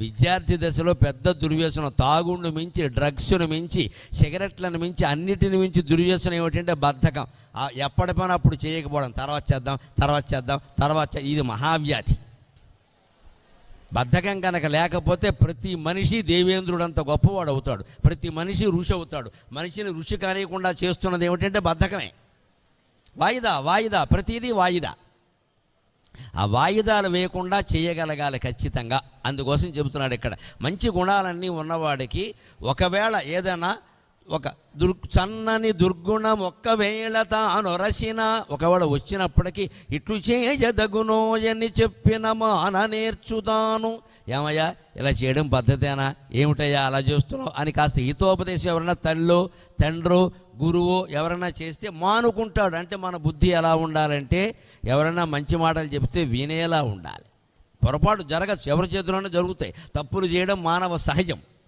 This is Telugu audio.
విద్యార్థి దశలో పెద్ద దుర్వ్యసనం. తాగుండు మించి డ్రగ్స్ను మించి సిగరెట్లను మించి అన్నిటిని మించి దుర్వ్యసనం ఏమిటంటే బద్ధకం. ఎప్పటి పని అప్పుడు చేయకపోవడం. తర్వాత చేద్దాం తర్వాత చేద్దాం తర్వాత ఇది మహావ్యాధి. బద్ధకం కనుక లేకపోతే ప్రతి మనిషి దేవేంద్రుడు అంత గొప్పవాడు అవుతాడు. ప్రతి మనిషి ఋషి అవుతాడు. మనిషిని ఋషి కానియకుండా చేస్తున్నది ఏమిటంటే బద్ధకమే. వాయిదా వాయిదా ప్రతిదీ వాయిదా. ఆ వాయిదాలు వేయకుండా చేయగలగాలి ఖచ్చితంగా. అందుకోసం చెబుతున్నాడు ఇక్కడ. మంచి గుణాలన్నీ ఉన్నవాడికి ఒకవేళ ఏదైనా ఒక దుర్ సన్నని దుర్గుణం ఒక్కవేళ తాను రసిన ఒకవేళ వచ్చినప్పటికీ ఇట్లు చేయదగునో అని చెప్పిన మాన నేర్చుతాను. ఏమయ్యా ఇలా చేయడం పద్ధతేనా? ఏమిటయ్యా అలా చేస్తున్నావు? అని కాస్త హితోపదేశం ఎవరైనా తల్లు తండ్రు గురువు ఎవరైనా చేస్తే మానుకుంటాడు. అంటే మన బుద్ధి ఎలా ఉండాలంటే ఎవరైనా మంచి మాటలు చెప్తే వినేలా ఉండాలి. పొరపాటు జరగచ్చు ఎవరి చేతిలోనే జరుగుతాయి. తప్పులు చేయడం మానవ సహజం.